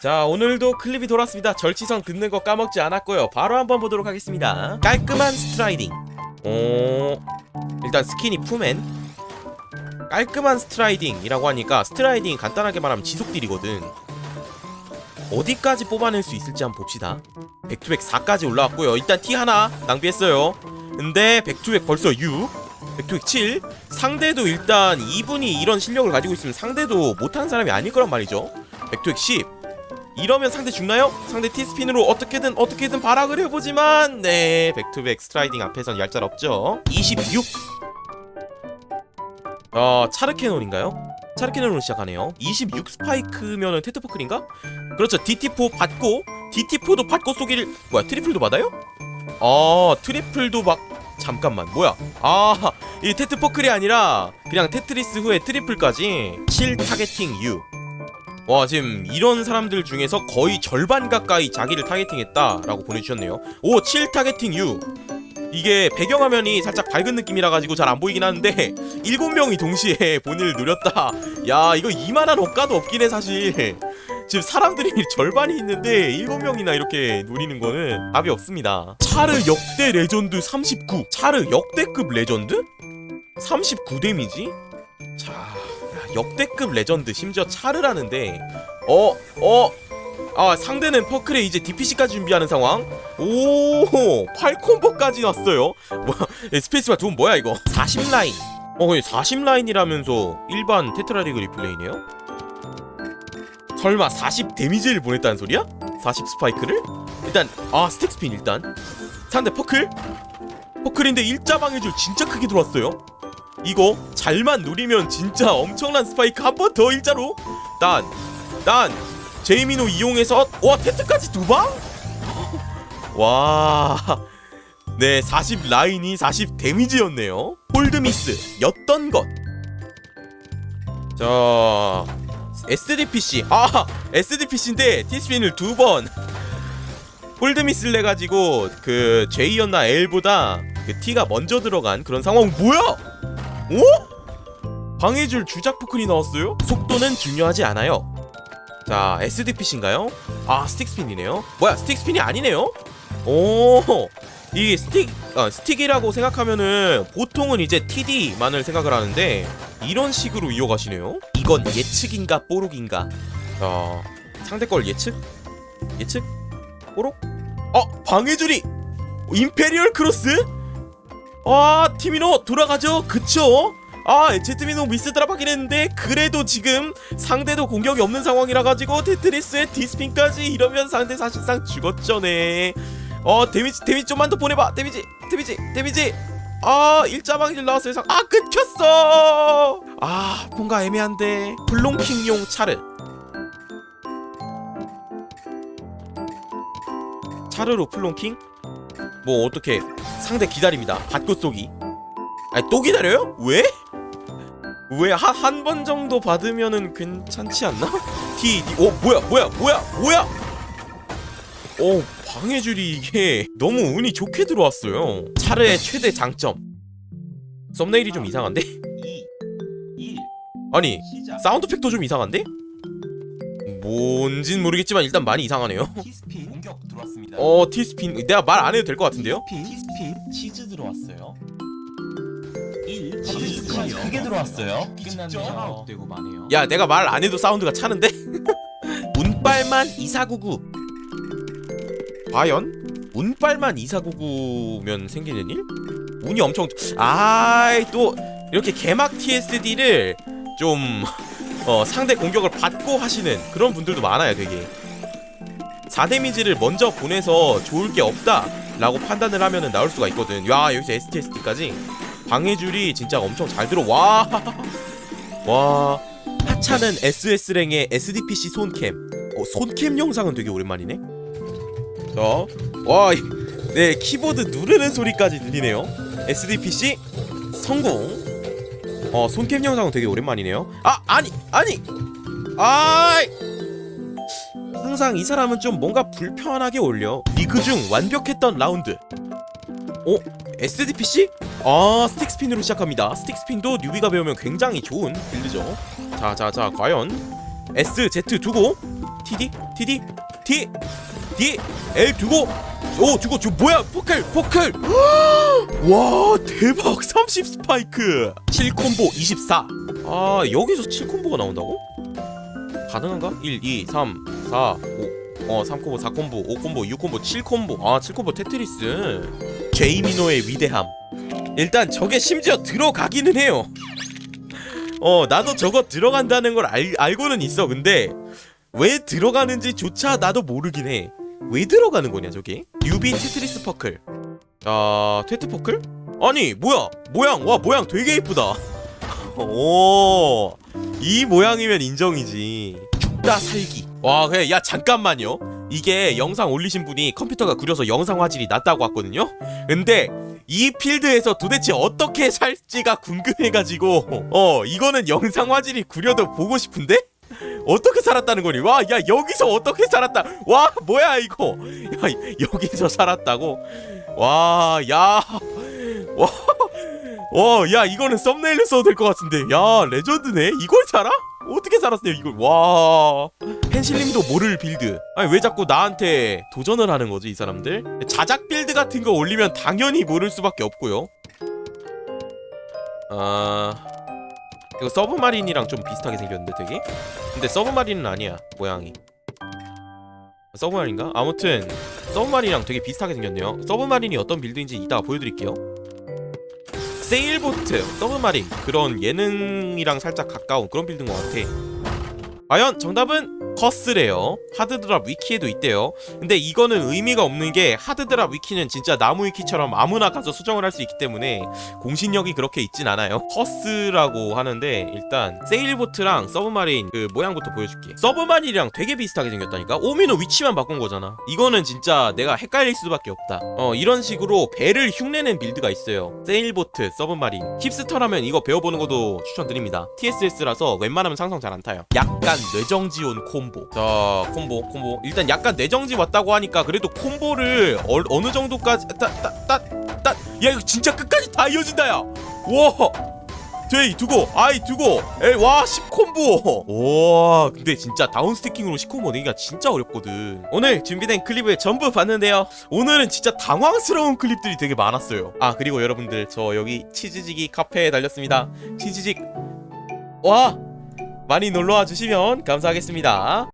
자 오늘도 클립이 돌았습니다. 절치선 긋는 거 까먹지 않았고요. 바로 한번 보도록 하겠습니다. 깔끔한 스트라이딩. 어... 일단 스킨이 푸맨. 깔끔한 스트라이딩이라고 하니까 스트라이딩 간단하게 말하면 지속딜이거든. 어디까지 뽑아낼 수 있을지 한번 봅시다. 백투백 4까지 올라왔고요. 일단 T 하나 낭비했어요. 근데 백투백 벌써 6 백투백 7 상대도 일단 이분이 이런 실력을 가지고 있으면 상대도 못하는 사람이 아닐 거란 말이죠. 백투백 10 이러면 상대 죽나요? 상대 T스핀으로 어떻게든 어떻게든 발악을 해보지만 네 백투백 스트라이딩 앞에선 얄짤 없죠 26 어 차르캐논인가요? 차르캐논으로 시작하네요 26 스파이크면은 테트포클인가? 그렇죠 DT4 받고 DT4도 받고 쏘기를 뭐야 트리플도 받아요? 아 트리플도 막 잠깐만 뭐야 아이 테트포클이 아니라 그냥 테트리스 후에 트리플까지 7 타겟팅 U 와 지금 이런 사람들 중에서 거의 절반 가까이 자기를 타겟팅했다라고 보내주셨네요. 오 7 타겟팅 U 이게 배경화면이 살짝 밝은 느낌이라 가지고 잘 안 보이긴 하는데 7명이 동시에 본인을 노렸다. 야 이거 이만한 억가도 없긴 해 사실. 지금 사람들이 절반이 있는데 7명이나 이렇게 노리는 거는 답이 없습니다. 차르 역대 레전드 39 차르 역대급 레전드? 39 데미지? 자. 야, 역대급 레전드 심지어 차르라는데 어? 어? 아 상대는 퍼클에 이제 DPC까지 준비하는 상황 오 8콤보까지 왔어요 뭐야 예, 스페이스바 돈 뭐야 이거 40라인 어 거의 40라인이라면서 일반 테트라리그 리플레이네요 설마 40 데미지를 보냈다는 소리야? 40 스파이크를? 일단 아 스틱스핀 일단 상대 퍼클? 퍼클인데 일자방해줄 진짜 크게 들어왔어요 이거 잘만 노리면 진짜 엄청난 스파이크 한 번 더 일자로 난, 난 제이미노 이용해서 와 테트까지 두 방? 와, 네, 40 라인이 40 데미지였네요. 홀드미스 였던 것. 자, SDPC. 아, SDPC인데 티스핀을 두 번. 홀드미스를 내 가지고 그 J였나 L보다 그 T가 먼저 들어간 그런 상황 뭐야? 오? 방해줄 주작 포클이 나왔어요? 속도는 중요하지 않아요. 자, SDPC인가요? 아, 스틱스핀이네요. 뭐야, 스틱스핀이 아니네요? 오, 이 스틱, 아, 스틱이라고 생각하면은 보통은 이제 TD만을 생각을 하는데 이런 식으로 이어가시네요. 이건 예측인가 뽀록인가? 자, 상대 걸 예측? 예측? 뽀록? 어, 방해줄이 임페리얼 크로스? 아, 티미노 돌아가죠? 그쵸? 아 제트미노 미스 드랍하긴 했는데 그래도 지금 상대도 공격이 없는 상황이라 가지고 테트리스의 디스핀까지 이러면 상대 사실상 죽었죠네 어 데미지 데미지 좀만 더 보내봐. 데미지 데미지 데미지. 아 일자방일 나왔어요. 상- 아 끊겼어! 아 뭔가 애매한데. 블롱킹용 차르 차르로 플롱킹? 뭐 어떻게 상대 기다립니다 받고 쏘기 아니 또 기다려요? 왜? 왜한한번 정도 받으면은 괜찮지 않나? T D 어 뭐야 뭐야 뭐야 뭐야? 어 방해줄이 이게 너무 운이 좋게 들어왔어요. 차르의 최대 장점. 썸네일이 좀 이상한데? 2 1 아니 사운드팩도 좀 이상한데? 뭔진 모르겠지만 일단 많이 이상하네요. 티스핀 공격 들어왔습니다 어 T스핀 내가 말 안 해도 될 것 같은데요? 티스핀 치즈 들어왔어요 1 치즈 치즈요? 크게 들어왔어요 끝났네요. 되고 마네요. 야 내가 말 안 해도 사운드가 차는데? 운빨만 2499 과연? 운빨만 2499면 생기는 일? 운이 엄청 아이 또 이렇게 개막 TSD를 좀 어, 상대 공격을 받고 하시는 그런 분들도 많아요 되게 4데미지를 먼저 보내서 좋을 게 없다 라고 판단을 하면은 나올 수가 있거든. 야 여기서 STSD까지? 방해줄이 진짜 엄청 잘 들어와. 와. 하찮은 SS랭의 SDPC 손캠. 어, 손캠 영상은 되게 오랜만이네? 자와네 키보드 누르는 소리까지 들리네요. SDPC 성공. 어 손캠 영상은 되게 오랜만이네요. 아 아니 아니. 아이 항상 이 사람은 좀 뭔가 불편하게 올려. 리그 중 완벽했던 라운드. 어? SDPC? 아 스틱스핀으로 시작합니다. 스틱스핀도 뉴비가 배우면 굉장히 좋은 빌드죠. 자자자 과연 SZ 두고 TD TD T D? L 두고? 오 두고 저 뭐야? 포클 포클! 와 대박. 30 스파이크. 7 콤보 24 아 여기서 7 콤보가 나온다고? 가능한가? 1 2 3 4 5 어, 3콤보, 4콤보, 5콤보, 6콤보, 7콤보. 아, 7콤보 테트리스. 제이미노의 위대함. 일단 저게 심지어 들어가기는 해요. 어, 나도 저거 들어간다는 걸 알, 알고는 있어. 근데 왜 들어가는지조차 나도 모르긴 해. 왜 들어가는 거냐, 저게? 유비 테트리스 퍼클. 아, 테트 퍼클? 아니, 뭐야? 모양, 와, 모양 되게 이쁘다. 오, 이 모양이면 인정이지. 죽다 살기. 와, 그래, 야, 잠깐만요. 이게 영상 올리신 분이 컴퓨터가 구려서 영상 화질이 낮다고 왔거든요? 근데 이 필드에서 도대체 어떻게 살지가 궁금해가지고 어 이거는 영상 화질이 구려도 보고 싶은데 어떻게 살았다는 거니 와 야 여기서 어떻게 살았다 와 뭐야 이거 야 여기서 살았다고 와 야 와 야 이거는 썸네일로 써도 될 것 같은데. 야 레전드네. 이걸 살아 어떻게 살았어요 이걸? 와. 펜실님도 모를 빌드. 아니 왜 자꾸 나한테 도전을 하는 거지 이 사람들? 자작 빌드 같은 거 올리면 당연히 모를 수밖에 없고요. 아 이거 서브마린이랑 좀 비슷하게 생겼는데 되게? 근데 서브마린은 아니야 모양이. 서브마린가? 아무튼 서브마린이랑 되게 비슷하게 생겼네요. 서브마린이 어떤 빌드인지 이따가 보여드릴게요 세일보트. 서브마린 그런 예능이랑 살짝 가까운 그런 빌드인 것 같아. 과연 정답은 커스래요. 하드드랍 위키에도 있대요. 근데 이거는 의미가 없는 게 하드드랍 위키는 진짜 나무 위키처럼 아무나 가서 수정을 할 수 있기 때문에 공신력이 그렇게 있진 않아요. 커스라고 하는데 일단 세일보트랑 서브마린 그 모양부터 보여줄게. 서브마린이랑 되게 비슷하게 생겼다니까? 오미노 위치만 바꾼 거잖아. 이거는 진짜 내가 헷갈릴 수밖에 없다. 어 이런 식으로 배를 흉내낸 빌드가 있어요. 세일보트 서브마린. 힙스터라면 이거 배워보는 것도 추천드립니다. TSS라서 웬만하면 상성 잘안 타요. 약간 뇌정지온 콤 보. 자 콤보 콤보. 일단 약간 뇌정지 왔다고 하니까 그래도 콤보를 어, 어느 정도까지 따따따따. 야 이거 진짜 끝까지 다 이어진다 야와. 제이 두고. 아이 두고. 에와 10콤보. 와. 근데 진짜 다운스티킹으로 10콤보 내기가 진짜 어렵거든. 오늘 준비된 클립을 전부 봤는데요. 오늘은 진짜 당황스러운 클립들이 되게 많았어요. 아 그리고 여러분들 저 여기 치즈지기 카페에 달렸습니다. 치즈직. 와 많이 놀러와 주시면 감사하겠습니다